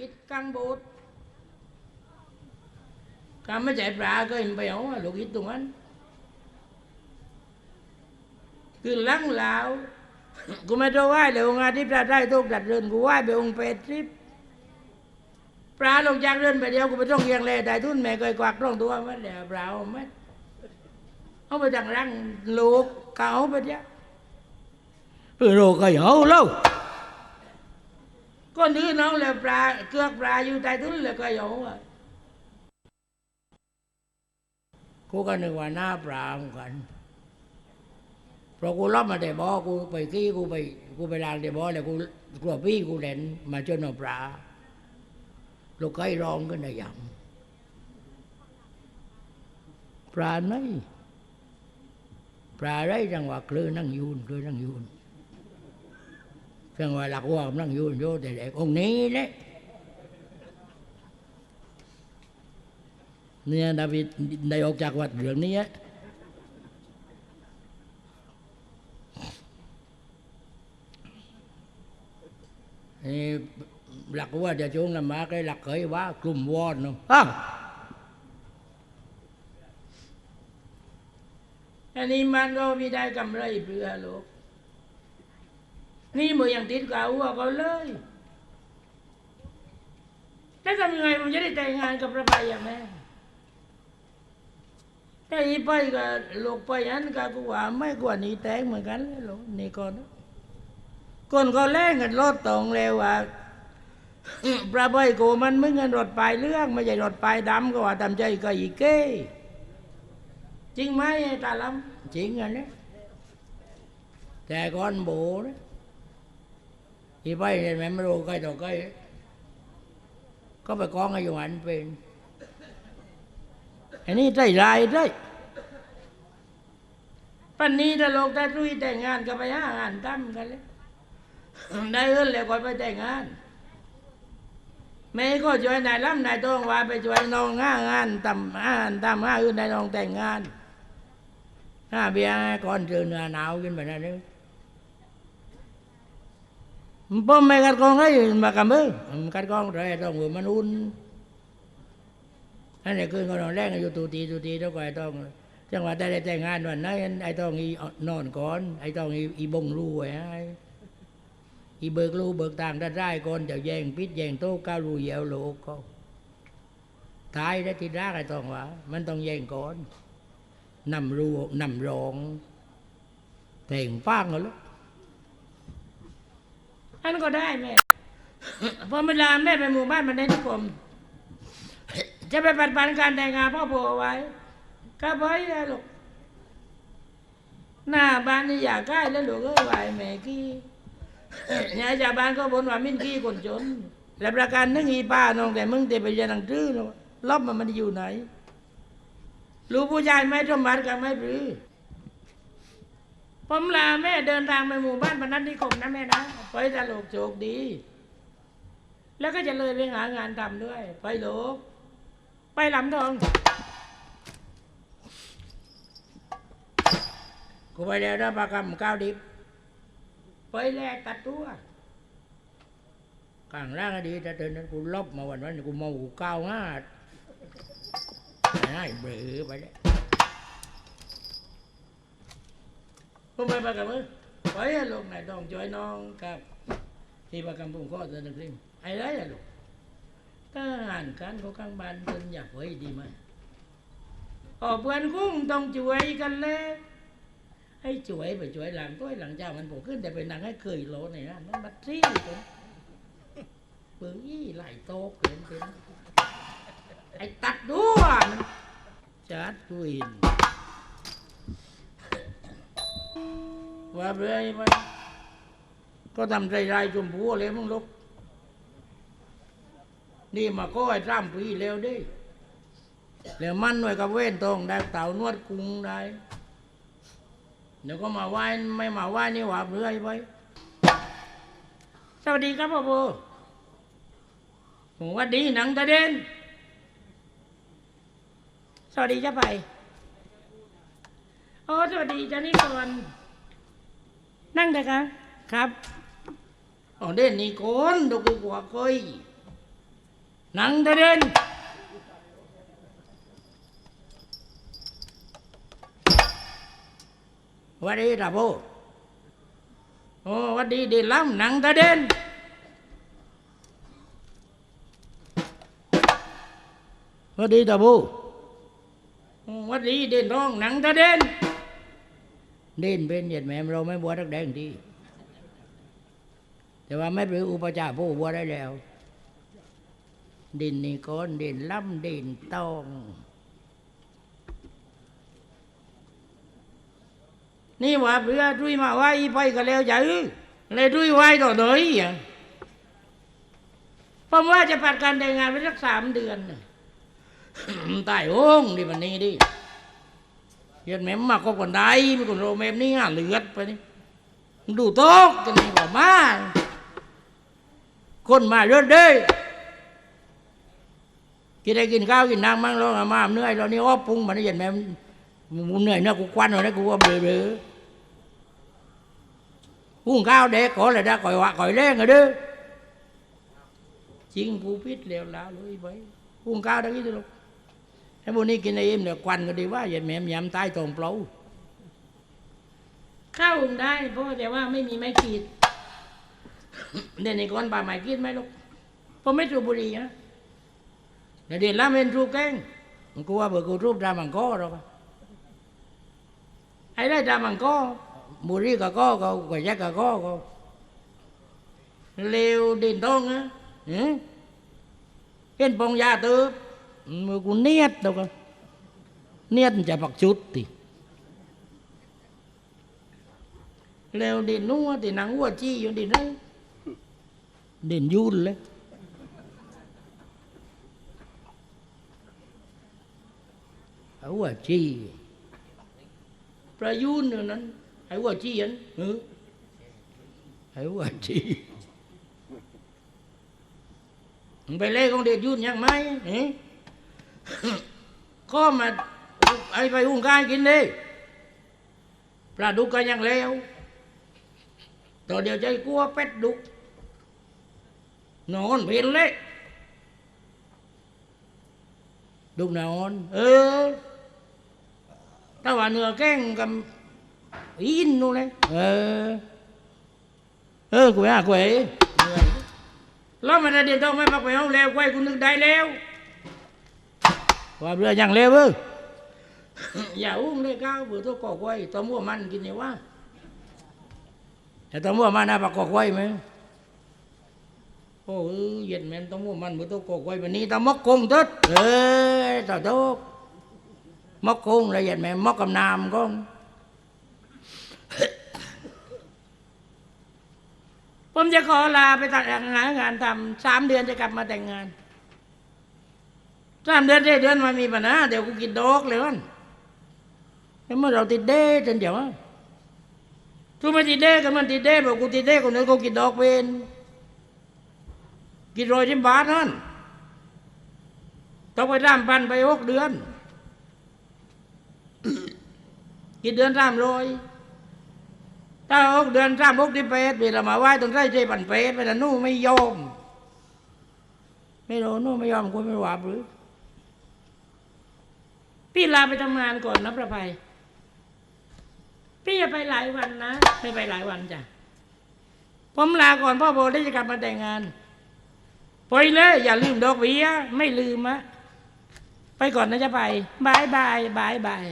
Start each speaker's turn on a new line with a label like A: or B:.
A: อิดกลางบสถ์ก็ไม่ใช่ปลาก็เห็นไปเอาลูกอิดตรงนั้นคือลังเหลากูไม่ต้องไหว้เลยองค์อาทิตย์ปลาได้ทุกดัดเรินกูไหว้ไปองค์เป็ดทิพย์ปลาลงจากเรินไปเดียวกูไปต้องเยียงเลยได้ทุนแม่เคยกวักต้องตัวมันเดี๋ยวปลาเอาไหมเอาไปจากรังลูกเก่าไปเดียวเออโลกก็เอาแล้วก็นื้อน้องเลยปลา เกือกปลาอยู่ใต้ทุนเลยก็เอาอะกูก็นึกว่าหน้าปลาเหมือนกันเพราะกูรับมาแต่บ่อกูไปขี้กูไปกูไปลางแต่บ่อแล้วกูกลัวพี่กูเล่นมาจนเอาปลาลูกไก่ร้องกันได้ยังปลาไหนปลาไรจังหวะคลื่นนั่งยูนคลื่นนั่งยูน จังหวะหลักว่ากำลังยูนโยแต่เด็กองค์นี้แหละเนี่ยดาวิดได้ออกจากวัดเรื่องนี้นี่หลักว่าจะชงนมา cái หลักเคยว่ากลุ่มวอนเนาะอ้าวอันนี้มันก็ไม่ได้กำไรเพื่อลูก นี่มือยังติดกับหัวเขาเลยจะทำยังไงผมจะได้แต่งงานกับพระพายาแม่ถ้าอีไปกับลูกไปนั้นก็กูว่าไม่กว่านี้แต่งเหมือนกันเลยลูกนี่ก่อนนะคนก็แล่งกันรถตรงเร็วว่าพระใบโกมันมึงเงินรถปลายเรื่องไม่ใช่รถปลายดำก็ว่าทำใจก็อีกเก้จริงไหมไอ้ตาลำจริงอันนี้แต่ก่อนโบนะ ที่ไปเนี่ยแม่ไม่รู้ใครต่อใครก็ไปกองอายุหันเป็นอันนี้ใจลายได้ปันนี้ถ้าโลกถ้ารุยแต่งงานก็ไปหางานตั้มกันเลยได้เงินแล้วก็ไปแต่งงานแม่ก็ช่วยนายล้ำนายต้องว่าไปช่วยน้องงางานทำงานทำงานอื่นนายน้องแต่งงานห้าเบียร์ก่อนเจอเนื้อหนาวกินแบบนั้นเล ยพ่อแม่กัดกองให้มากับมือกัดกองไรต้องมือมันอุ่นนั่นแหละคืนก็นอนแรงอยู่ตูตีตูตีแล้วก็ไอ้ต้องจังหวะได้แต่งงานวันนั้นไอ้ต้องอีนอนก่อน ไอ้ต้องอีบงรู้ไอ้อีเบิกลูเบิกต่างได้ได้ก่อนจะแย่งพิษแย่งโต๊ะก้าวรูเหยียวโลกเขาตายได้ที่รักไอ้ต้องว่ามันต้องแย่งก่อนนำรูนำรองแต่งฟังกันแล้ว อันก็ได้แม่พอเวลาแม่ไปหมู่บ้านมันได้นิคมจะไปปัดปันการแต่งงานพ่อโผเอาไว้ก็ไว้แล้วลูกหน้าบ้านนี่อยากใกล้แล้วลูกเอ้ยไหวแม่กี้เนี่ยชาวบ้านก็บนว่ามินขี้คนจนและประการนึงอีป้าน้องแต่มึงแต่ไปเรียนหนังสือเนาะลบมันมันอยู่ไหนรู้ผู้ชายไม่สมบัติกันไม่ปรือ ผมลาแม่เดินทางไปหมู่บ้านพนัสนิคมนะแม่นะไปตลกโชคดี แล้วก็จะเลยไปหางานทำด้วย ไปโลก ไปหลำทองกูไปแล้วนะปากรรมก้าวดิบ ไปแลกตัดตัวกลางร่างก็ดีแต่เดินนั้นกูลบมาวันวันกูมากูก้าวงาดง่ายเบื่อไปเลย ผมไปประกับมือไปอะลูกนายต้องช่วยน้องครับที่ประกับผมก็จะนึกถึงไอ้ไรอะลูกถ้าอ่านการเขาข้างบ้านจนอยากไว้ดีไหมอ๋อเพื่อนกุ้งต้องช่วยกันเลยให้ช่วยไปช่วยหลังตัวหลังเจ้ามันผมขึ้นแต่เป็นนางให้เคยโลนี่นะมันบัดซี่เป็นเปื้ยี่ไหลโตเป็นเป็นไอ้ตัดด้วยมันจัดตุยน ว่าไปไปก็ทำใจไรชมพูเลยมึงลูกนี่มาก็ไอ้ร่ำปีแล้วดิแล้วมันหน่วยกับเว้นตรงได้เต่านวดกรุงได้เดี๋ยวก็มาไหว้ไม่มาไหว้นี่หว่าเรื่อยไปสวัสดีครับพ่อโบผมว่าดีหนังตะเด่นสวัสดีจ้าไป โอ้สวัสดีจ้านี่ก่อนนั่งเถอะครับครับอ๋อเด่นนี่ก่อนดูกูกว่าเคยหนังตะเด่นหวัสดีครับโอโอ้หวัสดีเด่นล้ำหนังตะเด่นหวัสดีตาบูโอ้หวัสดีเด่นร้องหนังตะเด่น เด่นเป็นเหยียดแม่เราไม่บวชรักแดงดีแต่ว่าไม่เป็นอุปจารผู้บวชได้แล้ว ดินนี่ก้อนดินล่ำดินตองนี่ว่าเพื่อดุยมาไหวไปก็แล้วจะอื้อเลยดุยไหวต่อเดยอะผมว่าจะปัดการแต่งงานไปสักสามเดือนตายโอ้งดิมันนี่ดิ เห็นแม่มาก็คนใดมีคนโรแมมนี่อะเลือดไปนี่ดูโต๊ะกันนี่บอกมาคนมาเยอะเด้กินได้กินข้าวกินน้ำมั่งแล้วก็มาเหนื่อยแล้วนี่อ้อปรุงมันได้ยินไหมมึงเหนื่อยนะกูควันเลยนะกูว่าเบื่อเบื่อหุงข้าวเด็กขอเลยได้ก่อยว่าก่อยแรงอะเด้อจริงกูพิษแล้วแล้วเลยไปหุงข้าวได้กี่ตัว ไอ้พวกนี้กินไอ้เอ็มเนี่ยควันก็ดีว่าอย่าแหมมยำใต้ตรงเปล่าข้าวหุงได้เพราะแต่ว่าไม่มีไม้ขีดเดี๋ยวนี้ก่อนป่าไม้ขีดไหมลูกผมไม่สูบบุหรี่นะเดี๋ยวเดี๋ยวละเมนรูปแกงมันกูว่าเบอร์กูรูปดามังกอหรอกไอ้ได้ดามังกอบุหรี่กับก้อก็กวยแยกกับก้อก็เร็วดินตองนะหืมเห็นปองยาตือ มือกูเนียดเดีกัเนียดจะปักชุดติเร็วดินนัวดิหนังวัวจี้อยู่ดินเลยเดินยุ่นเลยเอาว่าจี้ประยุนนั้นไอ้ว่าจี้อันเออไอ้ว่าจี้ไปเล่ของเด็กยุ่นยังไหมเอ๊ con điện yun nhang mai ừ? có mà ai phải uống cay kín đi là đục cái nhang leo rồi điều chơi cua pet đục nón bên lấy đục nón ừ ถ้าว่าเนื้อแกงกับอินนู่นเลยเออ เออกูอะกูเอ๋แล้วมันจะเดี๋ยวต้องไม่ปักไปห้องแล้วกูให้กูนึกได้แล้ว ว่าเรือยังเร็วเอออย่าอุ้มเลยก้าวเบื่อตัวกอกไว้ตัวมั่วมันกินเนี่ยว่าแต่ตัวมั่วมันน่าปักกอกไว้ไหมโอ้เออเย็นแม่นตัวมั่วมันเบื่อตัวกอกไว้วันนี้ตัวมกกงตึ๊ดเออต่อโตก móc cuốn là dành mẹ móc cầm nam con ผมจะขอลาไปตัดงานงานทำสามเดือนจะกลับมาแต่งงาน สามเดือนเดือนมามีปัญหาเดี๋ยวกูกินดอกเลยวันแล้วเมื่อเราติดเด้จนเดี๋ยวทุกมันติดเด้กันมันติดเด้บอกกูติดเด้คนนึงกูกินดอกเป็นกินโรยที่บาทนั่นต้องไปร่ำพันไปหกเดือนกี่เดือนสามรอยถ้าหกเดือนสามหกที่เป็ดเวลามาไหว้ต้องใช้ใจปันเป็ดเวลานู่ไม่ยอม ไม่รู้นู่ไม่ยอมกูไม่หวาบหรือ พี่ลาไปทำงานก่อนนะประภัย พี่จะไปหลายวันนะไม่ไปหลายวันจ้ะผมลาก่อนพ่อโบได้จะกลับมาแต่งงานไปเลยอย่าลืมดอกเบี้ยไม่ลืมอะไปก่อนนะจะไปบายบายบายบาย